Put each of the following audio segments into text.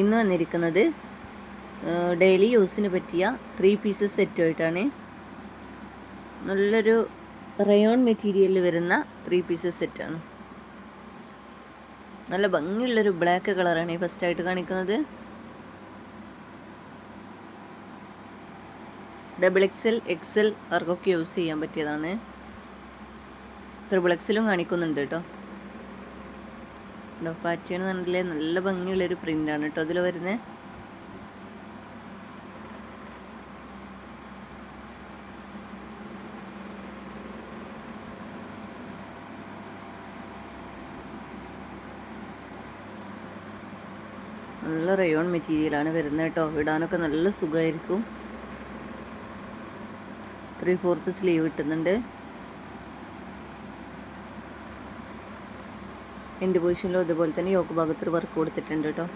ഇന്ന് വന്നിരിക്കുന്നത് ഡെയിലി യൂസിന് പറ്റിയ ത്രീ പീസസ് സെറ്റുമായിട്ടാണ് നല്ലൊരു റയോൺ മെറ്റീരിയലിൽ വരുന്ന ത്രീ പീസസ് സെറ്റാണ് നല്ല ഭംഗിയുള്ളൊരു ബ്ലാക്ക് കളറാണ് ഈ ഫസ്റ്റായിട്ട് കാണിക്കുന്നത്. ഡബിൾ എക്സൽ എക്സൽ അവർക്കൊക്കെ യൂസ് ചെയ്യാൻ പറ്റിയതാണ്. ത്രിബിൾ എക്സലും കാണിക്കുന്നുണ്ട് കേട്ടോ. കേട്ടോ പാറ്റേൺ നല്ല നല്ല ഭംഗിയുള്ളൊരു പ്രിന്റാണ് കേട്ടോ അതിൽ വരുന്നത് നല്ല റയോൺ മെറ്റീരിയലാണ് വരുന്നത് കേട്ടോ ഇടാനൊക്കെ നല്ല സുഖമായിരിക്കും ത്രീ ഫോർത്ത് സ്ലീവ് കിട്ടുന്നുണ്ട്. എന്റെ പൊസിഷനിലും അതുപോലെ തന്നെ യോക്ക് ഭാഗത്തൊരു വർക്ക് കൊടുത്തിട്ടുണ്ട് കേട്ടോ.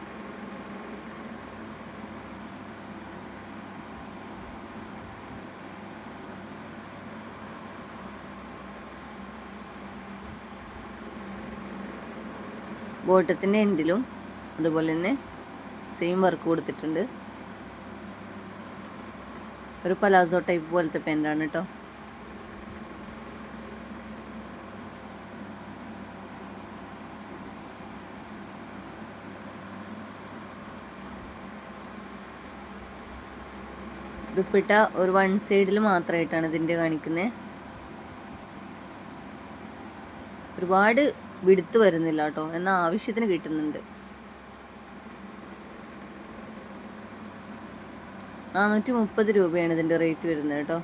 ബോട്ടത്തിന്റെ എൻഡിലും അതുപോലെ തന്നെ സെയിം വർക്ക് കൊടുത്തിട്ടുണ്ട്. ഒരു പലാസോ ടൈപ്പ് പോലത്തെ പെന്റാണ് കേട്ടോ. ദുപ്പിട്ട ഒരു വൺ സൈഡിൽ മാത്രമായിട്ടാണ് ഇതിന്റെ കാണിക്കുന്നത് ഒരുപാട് വിടുത്ത് വരുന്നില്ല കേട്ടോ എന്നാൽ ആവശ്യത്തിന് കിട്ടുന്നുണ്ട്. നാനൂറ്റി മുപ്പത് രൂപയാണ് ഇതിന്റെ റേറ്റ് വരുന്നത് കേട്ടോ.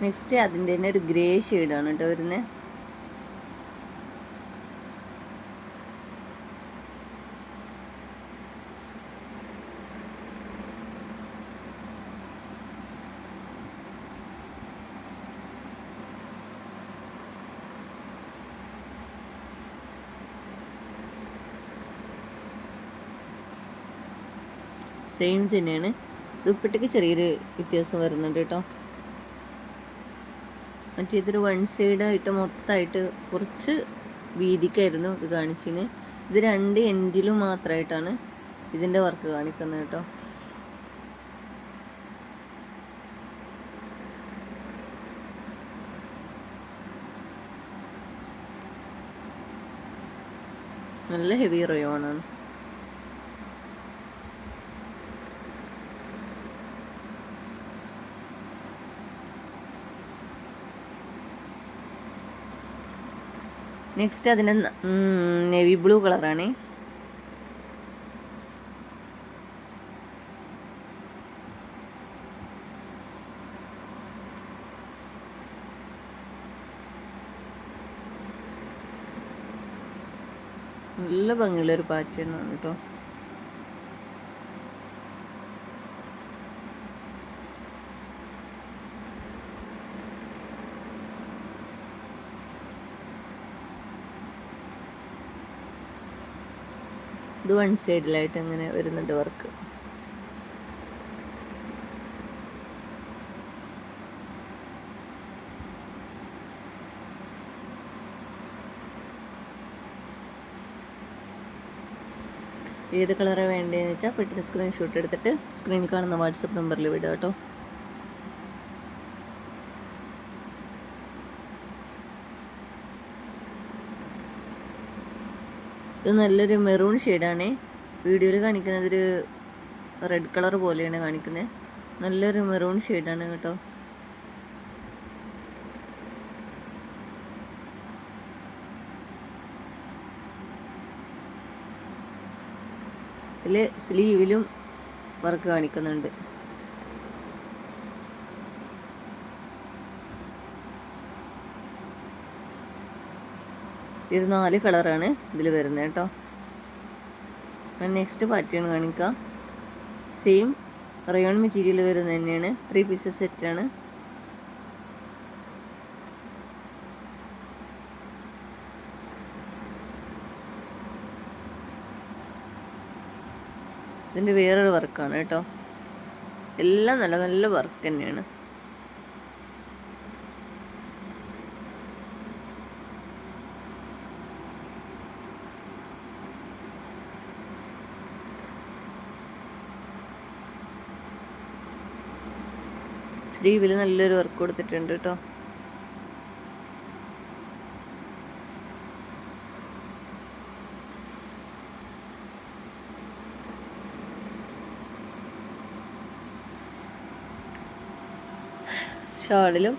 നെക്സ്റ്റ് അതിന്റെ തന്നെ ഒരു ഗ്രേ ഷെയ്ഡാണ് കേട്ടോ വരുന്നത് സെയിം തന്നെയാണ്. ദുപ്പട്ടയ്ക്ക് ചെറിയൊരു വ്യത്യാസം വരുന്നുണ്ട് കേട്ടോ മറ്റേ ഇതൊരു വൺ സൈഡായിട്ട് മൊത്തമായിട്ട് കുറച്ച് വീതിക്കായിരുന്നു ഇത് കാണിച്ചിന് ഇത് രണ്ട് എൻഡിലും മാത്രമായിട്ടാണ് ഇതിന്റെ വർക്ക് കാണിക്കുന്നത് കേട്ടോ. നല്ല ഹെവി റയോണാണ് നെക്സ്റ്റ് അതിന് നേവി ബ്ലൂ കളറാണ് നല്ല ഭംഗിയുള്ളൊരു പാറ്റേൺ ആണ് കേട്ടോ ഇത് വൺ സൈഡിലായിട്ട് അങ്ങനെ വരുന്നുണ്ട് വർക്ക് ഏത് കളറാണ് വേണ്ടതെന്ന് വെച്ചാൽ പെട്ടെന്ന് സ്ക്രീൻഷോട്ട് എടുത്തിട്ട് സ്ക്രീനിൽ കാണുന്ന വാട്സപ്പ് നമ്പറിൽ വിടുക കേട്ടോ ഇത് നല്ലൊരു മെറൂൺ ഷെയ്ഡാണ്. വീഡിയോയിൽ കാണിക്കുന്നത് ഒരു റെഡ് കളർ പോലെയാണ് കാണിക്കുന്നത് നല്ലൊരു മെറൂൺ ഷെയ്ഡാണ് കേട്ടോ. ഇതിൽ സ്ലീവിലും വർക്ക് കാണിക്കുന്നുണ്ട്. ഇത് നാല് കളറാണ് ഇതിൽ വരുന്നത് കേട്ടോ. നെക്സ്റ്റ് പാറ്റേൺ കാണിക്കാം. സെയിം റയോൺ മെറ്റീരിയൽ വരുന്നത് തന്നെയാണ്. ത്രീ പീസസ് സെറ്റാണ് ഇതിന്റെ വേറൊരു വർക്കാണ് കേട്ടോ. എല്ലാം നല്ല നല്ല വർക്ക് തന്നെയാണ്. സ്ലീവിൽ നല്ലൊരു വർക്ക് കൊടുത്തിട്ടുണ്ട് കേട്ടോ ഷാളിലും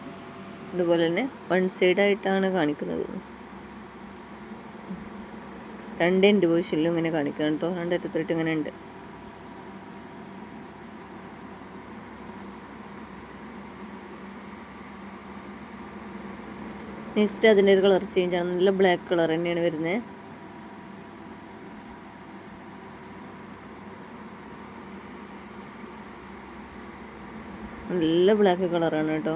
ഇതുപോലെ തന്നെ വൺ സൈഡ് ആയിട്ടാണ് കാണിക്കുന്നത്. രണ്ട് എൻഡ് പൊസിഷനിലും ഇങ്ങനെ കാണിക്കണം കേട്ടോ രണ്ടറ്റത്തിട്ട് ഇങ്ങനെ ഉണ്ട്. നെക്സ്റ്റ് അതിന്റെ ഒരു കളർ ചേഞ്ച് ആണ്. നല്ല ബ്ലാക്ക് കളർ തന്നെയാണ് വരുന്നത് നല്ല ബ്ലാക്ക് കളറാണ് കേട്ടോ.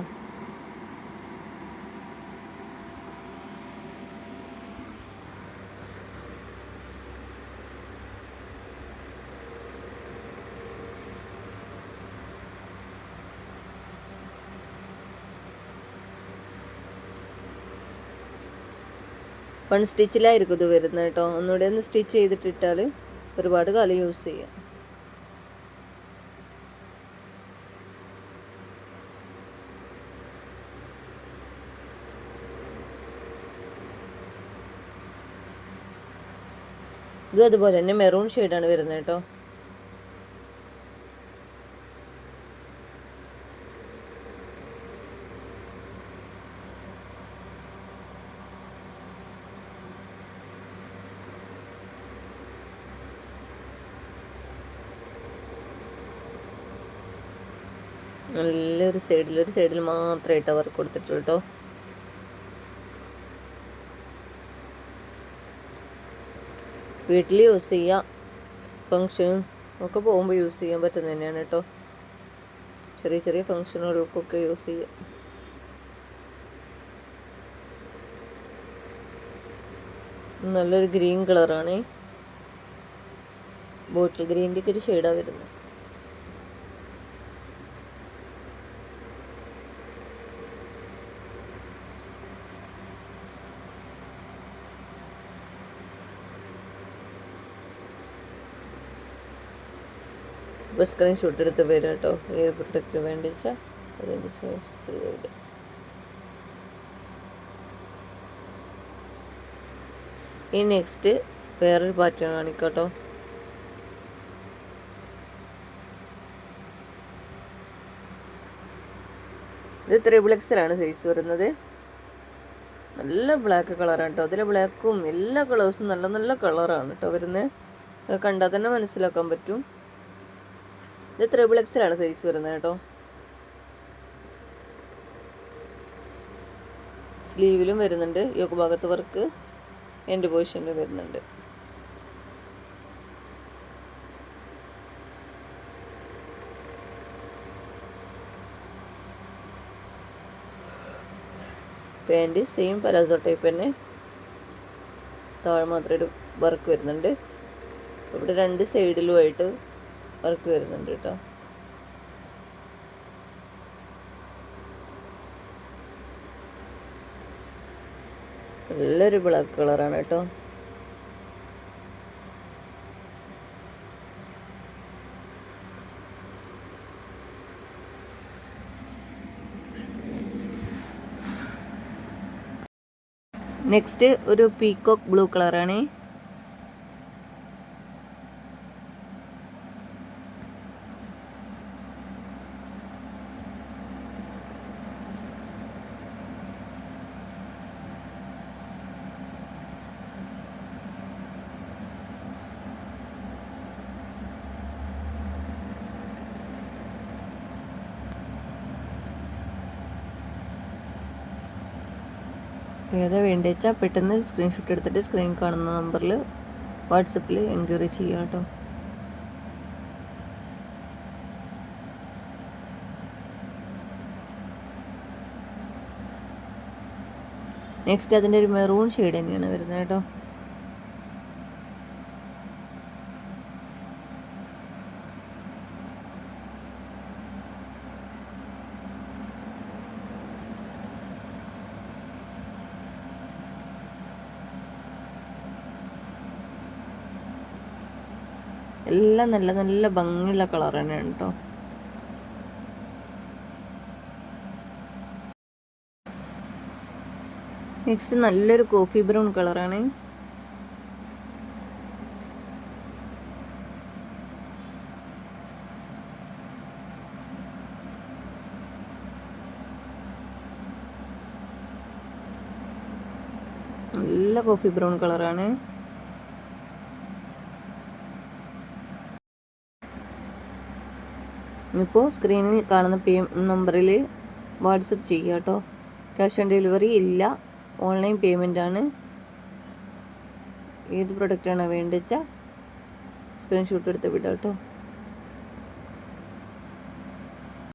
വൺ സ്റ്റിച്ചിലായിരിക്കും ഇത് വരുന്നത് കേട്ടോ. ഒന്നുകൂടെ ഒന്ന് സ്റ്റിച്ച് ചെയ്തിട്ടിട്ടാൽ ഒരുപാട് കാലം യൂസ് ചെയ്യാം. ഇത് അതുപോലെ തന്നെ മെറൂൺ ഷെയ്ഡാണ് വരുന്നത് കേട്ടോ. നല്ലൊരു സൈഡിൽ ഒരു സൈഡിൽ മാത്രമായിട്ട് വർക്ക് കൊടുത്തിട്ടുള്ളൂ കേട്ടോ വീട്ടിൽ യൂസ് ചെയ്യാം. ഫങ്ഷനും ഒക്കെ പോകുമ്പോൾ യൂസ് ചെയ്യാൻ പറ്റുന്ന തന്നെയാണ് കേട്ടോ ചെറിയ ചെറിയ ഫങ്ഷനുകൾക്കൊക്കെ യൂസ് ചെയ്യാം. നല്ലൊരു ഗ്രീൻ കളറാണ്. ബോട്ടിൽ ഗ്രീന്റെ ഒക്കെ ഒരു ഷെയ്ഡാണ് വരുന്നത്. ഇപ്പോൾ സ്ക്രീൻഷോട്ട് എടുത്ത് വരിക കേട്ടോ ഏത് പ്രൊഡക്റ്റ് വേണ്ടി വെച്ചാൽ അതിന്റെ സ്ക്രീൻഷോട്ട് എടുത്ത് വരിക ഇനി നെക്സ്റ്റ് വേറൊരു പാറ്റേൺ കാണിക്കട്ടോ. ഇത് ത്രിബിൾ എക്സലാണ് സൈസ് വരുന്നത്. നല്ല ബ്ലാക്ക് കളറാണ് കേട്ടോ അതിലെ ബ്ലാക്കും എല്ലാ കളേഴ്സും നല്ല നല്ല കളറാണ് കേട്ടോ വരുന്നത്. കണ്ടാൽ തന്നെ മനസ്സിലാക്കാൻ പറ്റും. ഇത് ത്രിബിൾ എക്സിലാണ് സൈസ് വരുന്നത് കേട്ടോ. സ്ലീവിലും വരുന്നുണ്ട്. യോക്ക് ഭാഗത്ത് വർക്ക് എന്റെ പൊസിഷനിലും വരുന്നുണ്ട്. പാന്റ് സെയിം പലാസോ ടൈപ്പ് തന്നെ. താഴെ മാത്രം ഒരു വർക്ക് വരുന്നുണ്ട്. ഇവിടെ രണ്ട് സൈഡിലുമായിട്ട് വർക്ക് വരുന്നുണ്ട് കേട്ടോ. നല്ലൊരു ബ്ലാക്ക് കളറാണ് കേട്ടോ. നെക്സ്റ്റ് ഒരു പീകോക്ക് ബ്ലൂ കളറാണ് ഏതാ വേണ്ടത് വെച്ചാൽ പെട്ടെന്ന് സ്ക്രീൻഷോട്ട് എടുത്തിട്ട് സ്ക്രീൻ കാണുന്ന നമ്പറിൽ വാട്സപ്പിൽ എൻക്വയറി ചെയ്യുക കേട്ടോ നെക്സ്റ്റ് അതിന്റെ ഒരു മെറൂൺ ഷെയ്ഡ് തന്നെയാണ് വരുന്നത് കേട്ടോ എല്ലാം നല്ല നല്ല ഭംഗിയുള്ള കളർ തന്നെയാണ് കേട്ടോ നെക്സ്റ്റ് നല്ലൊരു കോഫി ബ്രൗൺ കളറാണ് നല്ല കോഫി ബ്രൗൺ കളറാണ് ഇപ്പോൾ സ്ക്രീനിൽ കാണുന്ന പേ നമ്പറിൽ വാട്സപ്പ് ചെയ്യുക കേട്ടോ ക്യാഷ് ഓൺ ഡെലിവറി ഇല്ല. ഓൺലൈൻ പേയ്മെന്റ് ആണ്. ഏത് പ്രൊഡക്റ്റാണ് വേണ്ടത് വെച്ചാൽ സ്ക്രീൻഷോട്ട് എടുത്ത് വിടാം കേട്ടോ